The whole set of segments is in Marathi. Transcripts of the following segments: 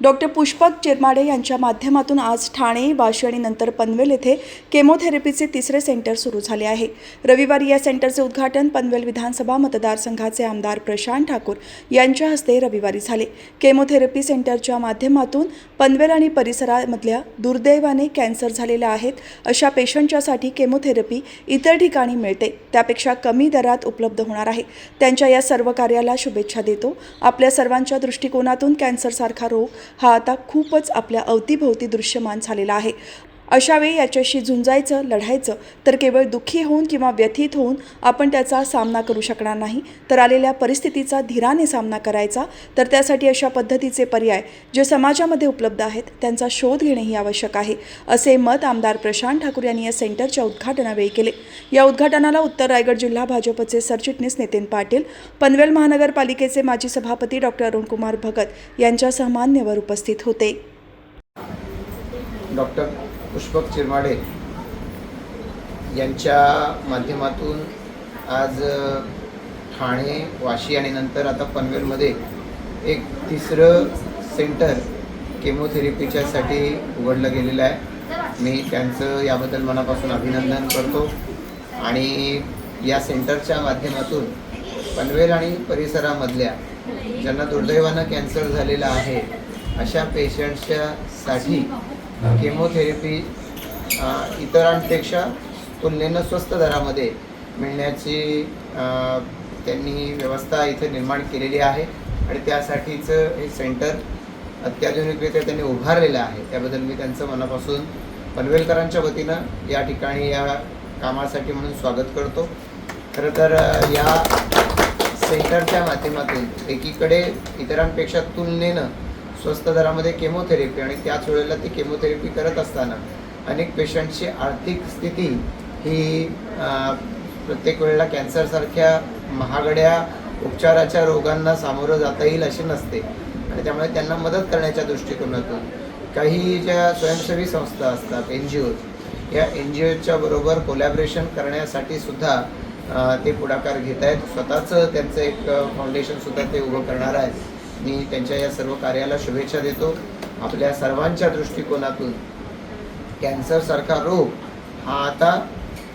डॉक्टर पुष्पक चिरमाडे यांच्या माध्यमातून आज ठाणे वाशी आणि नंतर पनवेल येथे केमोथेरपीचे तिसरे सेंटर सुरू झाले आहे. रविवारी या सेंटरचे उद्घाटन पनवेल विधानसभा मतदारसंघाचे आमदार प्रशांत ठाकूर यांच्या हस्ते रविवारी झाले. केमोथेरपी सेंटरच्या माध्यमातून पनवेल आणि परिसरामधल्या दुर्दैवाने कॅन्सर झालेल्या आहेत अशा पेशंटच्यासाठी केमोथेरपी इतर ठिकाणी मिळते. त्यापेक्षा कमी दरात उपलब्ध होणार आहे. त्यांच्या या सर्व कार्याला शुभेच्छा देतो. आपल्या सर्वांच्या दृष्टिकोनातून कॅन्सरसारखा रोग हा आता खूपच आपल्या अवतीभोवती दृश्यमान झालेला आहे. अशावेळी याच्याशी झुंजायचं लढायचं तर केवळ दुःखी होऊन किंवा व्यथित होऊन आपण त्याचा सामना करू शकणार नाही. तर आलेल्या परिस्थितीचा धीराने सामना करायचा. तर त्यासाठी अशा पद्धतीचे पर्याय जे समाजामध्ये उपलब्ध आहेत त्यांचा शोध घेणेही आवश्यक आहे असे मत आमदार प्रशांत ठाकूर यांनी या सेंटरच्या उद्घाटनावेळी केले. या उद्घाटनाला उत्तर रायगड जिल्हा भाजपचे सरचिटणीस नितीन पाटील पनवेल महानगरपालिकेचे माजी सभापती डॉक्टर अरुणकुमार भगत यांच्यासह मान्यवर उपस्थित होते. डॉक्टर पुष्पक चिरमाडे यांच्या माध्यमातून आज ठाणे वाशी आणि नंतर आता पनवेलमध्ये एक तिसरं सेंटर केमोथेरपीच्यासाठी उघडलं गेलेलं आहे. मी त्यांचं याबद्दल मनापासून अभिनंदन करतो. आणि या सेंटरच्या माध्यमातून पनवेल आणि परिसरामधल्या ज्यांना दुर्दैवानं कॅन्सर झालेला आहे अशा पेशंट्सच्यासाठी केमोथेरपी इतरांपेक्षा तुलनेनं स्वस्त दरामध्ये मिळण्याची त्यांनी व्यवस्था इथे निर्माण केलेली आहे. आणि त्यासाठीचं हे सेंटर अत्याधुनिकरित्या त्यांनी उभारलेलं आहे. त्याबद्दल मी त्यांचं मनापासून पनवेलकरांच्या वतीनं या ठिकाणी या कामासाठी म्हणून स्वागत करतो. खरं तर या सेंटरच्या माध्यमातून एकीकडे इतरांपेक्षा तुलनेनं स्वस्त दरामध्ये केमोथेरपी आणि त्याच वेळेला ती केमोथेरपी करत असताना अनेक पेशंटची आर्थिक स्थिती ही प्रत्येक वेळेला कॅन्सरसारख्या महागड्या उपचाराच्या रोगांना सामोरं जाता येईल अशी नसते. आणि त्यामुळे त्यांना मदत करण्याच्या दृष्टिकोनातून काही ज्या स्वयंसेवी संस्था असतात एन जी ओज या एन जी ओच्या बरोबर कोलॅबरेशन करण्यासाठी सुद्धा ते पुढाकार घेत आहेत स्वतःचं त्यांचं एक फाउंडेशनसुद्धा ते उभं करणार आहेत. मी त्यांच्या या सर्व कार्याला शुभेच्छा देतो. आपल्या सर्वांच्या दृष्टिकोनातून कॅन्सरसारखा रोग हा आता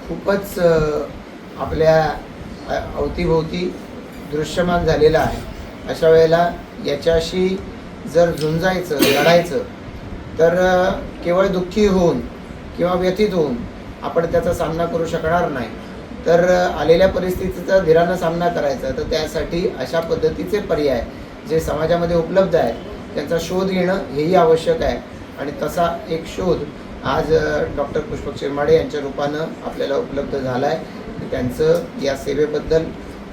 खूपच आपल्या अवतीभोवती दृश्यमान झालेला आहे. अशा वेळेला याच्याशी जर झुंजायचं लढायचं तर केवळ दुःखी होऊन किंवा व्यथित होऊन आपण त्याचा सामना करू शकणार नाही. तर आलेल्या परिस्थितीचा धीरानं सामना करायचा. तर त्यासाठी अशा पद्धतीचे पर्याय जे समाजामध्ये उपलब्ध आहेत त्यांचा शोध घेणं हेही आवश्यक आहे. आणि तसा एक शोध आज डॉक्टर पुष्पक शिरमाडे यांच्या रूपानं आपल्याला उपलब्ध झाला आहे त्यांचं या सेवेबद्दल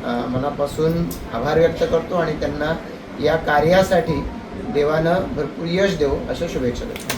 मनापासून आभार व्यक्त करतो आणि त्यांना या कार्यासाठी देवानं भरपूर यश देऊ अशा शुभेच्छा देतो.